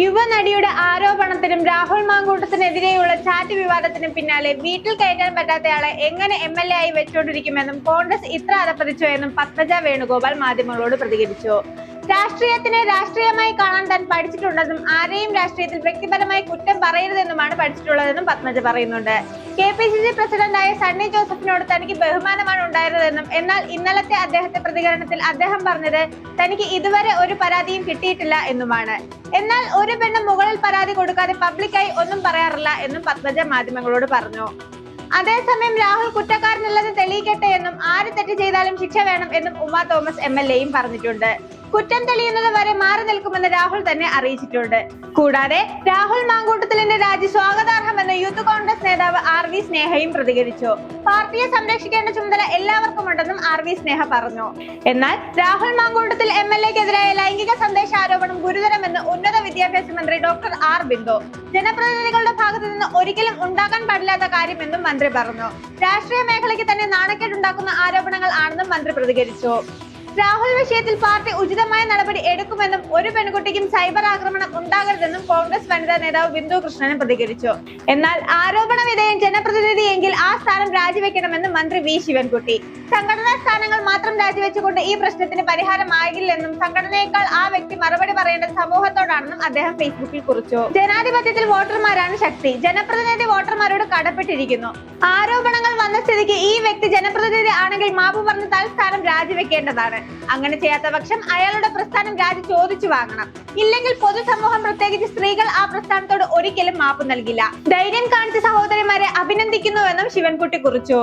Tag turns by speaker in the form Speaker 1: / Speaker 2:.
Speaker 1: യുവനടിയുടെ ആരോപണത്തിനും Rahul മാങ്കൂട്ടത്തിനെതിരെയുള്ള chat വിവാദത്തിനും പിന്നാലെ വീട്ടിൽ കയറ്റാൻ പറ്റാത്തയാളെ എങ്ങനെ എം എൽ എ ആയി വെച്ചുകൊണ്ടിരിക്കുമെന്നും കോൺഗ്രസ് ഇത്ര അതപ്പതിച്ചോ എന്നും പത്മജ വേണുഗോപാൽ മാധ്യമങ്ങളോട് പ്രതികരിച്ചു. രാഷ്ട്രീയത്തിനെ രാഷ്ട്രീയമായി കാണാൻ താൻ പഠിച്ചിട്ടുണ്ടെന്നും ആരെയും രാഷ്ട്രീയത്തിൽ വ്യക്തിപരമായി കുറ്റം പറയരുതെന്നുമാണ് പഠിച്ചിട്ടുള്ളതെന്നും പത്മജ പറയുന്നുണ്ട്. കെ പി സി സി പ്രസിഡന്റായ സണ്ണി ജോസഫിനോട് തനിക്ക് ബഹുമാനമാണ് ഉണ്ടായിരുന്നതെന്നും എന്നാൽ ഇന്നലത്തെ അദ്ദേഹത്തെ പ്രതികരണത്തിൽ അദ്ദേഹം പറഞ്ഞത് തനിക്ക് ഇതുവരെ ഒരു പരാതിയും കിട്ടിയിട്ടില്ല എന്നുമാണ്. എന്നാൽ ഒരു പെണ്ണ് മുകളിൽ പരാതി കൊടുക്കാതെ പബ്ലിക്കായി ഒന്നും പറയാറില്ല എന്നും പത്മജ മാധ്യമങ്ങളോട് പറഞ്ഞു. അതേസമയം രാഹുൽ കുറ്റക്കാരനല്ലെന്ന് തെളിയിക്കട്ടെ എന്നും ആര് തെറ്റ് ചെയ്താലും ശിക്ഷ വേണം എന്നും ഉമാ തോമസ് എം എൽ എയും പറഞ്ഞിട്ടുണ്ട്. കുറ്റം തെളിയുന്നത് വരെ മാറി നിൽക്കുമെന്ന് രാഹുൽ തന്നെ അറിയിച്ചിട്ടുണ്ട്. കൂടാതെ രാഹുൽ മാങ്കൂട്ടത്തിലിന്റെ രാജി സ്വാഗതാർഹമെന്ന് യൂത്ത് കോൺഗ്രസ് നേതാവ് ആർ വി സ്നേഹയും പ്രതികരിച്ചു. പാർട്ടിയെ സംരക്ഷിക്കേണ്ട ചുമതല എല്ലാവർക്കും ഉണ്ടെന്നും ആർ വി സ്നേഹ പറഞ്ഞു. എന്നാൽ രാഹുൽ മാങ്കൂട്ടത്തിൽ എം എൽ എക്കെതിരായ ലൈംഗിക സന്ദേശ ആരോപണം ഗുരുതരമെന്ന് ഉന്നത വിദ്യാഭ്യാസ മന്ത്രി ഡോക്ടർ ആർ ബിന്ദു. ജനപ്രതിനിധികളുടെ ഭാഗത്തു നിന്ന് ഒരിക്കലും ഉണ്ടാകാൻ പാടില്ലാത്ത കാര്യമെന്നും മന്ത്രി പറഞ്ഞു. രാഷ്ട്രീയ മേഖലയ്ക്ക് തന്നെ നാണക്കേടുണ്ടാക്കുന്ന ആരോപണങ്ങൾ ആണെന്നും മന്ത്രി പ്രതികരിച്ചു. രാഹുൽ വിഷയത്തിൽ പാർട്ടി ഉചിതമായ നടപടി എടുക്കുമെന്നും ഒരു പെൺകുട്ടിക്കും സൈബർ ആക്രമണം ഉണ്ടാകരുതെന്നും കോൺഗ്രസ് വനിതാ നേതാവ് ബിന്ദു കൃഷ്ണനും പ്രതികരിച്ചു. എന്നാൽ ആരോപണ വിധേയൻ ജനപ്രതിനിധിയെങ്കിൽ ആ സ്ഥാനം രാജിവെക്കണമെന്നും മന്ത്രി വി ശിവൻകുട്ടി. സംഘടനാ സ്ഥാനങ്ങൾ മാത്രം രാജിവെച്ചുകൊണ്ട് ഈ പ്രശ്നത്തിന് പരിഹാരമാകില്ലെന്നും സംഘടനയേക്കാൾ ആ വ്യക്തി മറുപടി പറയേണ്ടത് സമൂഹത്തോടാണെന്നും അദ്ദേഹം ഫേസ്ബുക്കിൽ കുറിച്ചു. ജനാധിപത്യത്തിൽ വോട്ടർമാരാണ് ശക്തി. ജനപ്രതിനിധി വോട്ടർമാരോട് കടപ്പെട്ടിരിക്കുന്നു. ആരോപണങ്ങൾ വന്ന സ്ഥിതിക്ക് ഈ വ്യക്തി ജനപ്രതിനിധി ആണെങ്കിൽ മാപ്പ് പറഞ്ഞ് തൽസ്ഥാനം രാജിവെക്കേണ്ടതാണ്. അങ്ങനെ ചെയ്യാത്ത പക്ഷം അയാളുടെ പ്രസ്ഥാനം രാജി ചോദിച്ചു വാങ്ങണം. ഇല്ലെങ്കിൽ പൊതുസമൂഹം പ്രത്യേകിച്ച് സ്ത്രീകൾ ആ പ്രസ്ഥാനത്തോട് ഒരിക്കലും മാപ്പ് നൽകില്ല. ധൈര്യം കാണിച്ച സഹോദരിമാരെ അഭിനന്ദിക്കുന്നുവെന്നും ശിവൻകുട്ടി കുറിച്ചു.